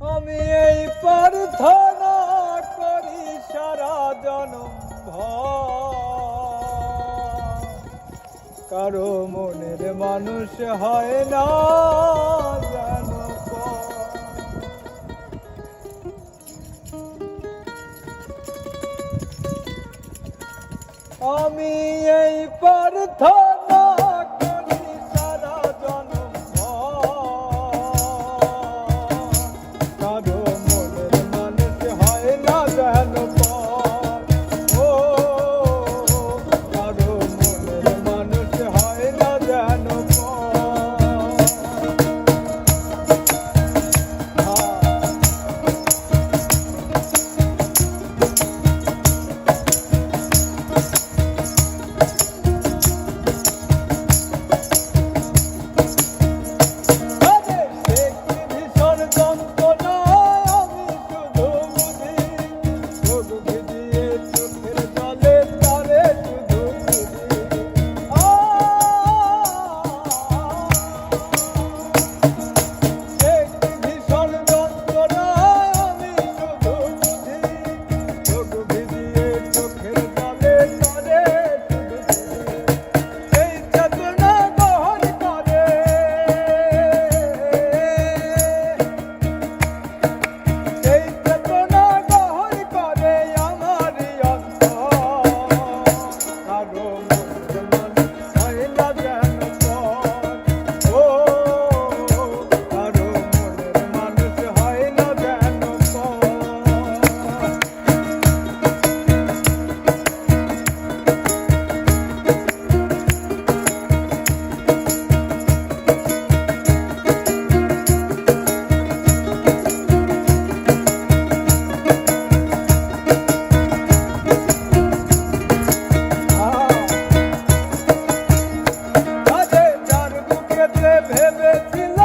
আমি এই প্রার্থনা করি সারা জনম কারও মনের মানুষ হয় না কর। আমি এই প্রার্থনা দেখি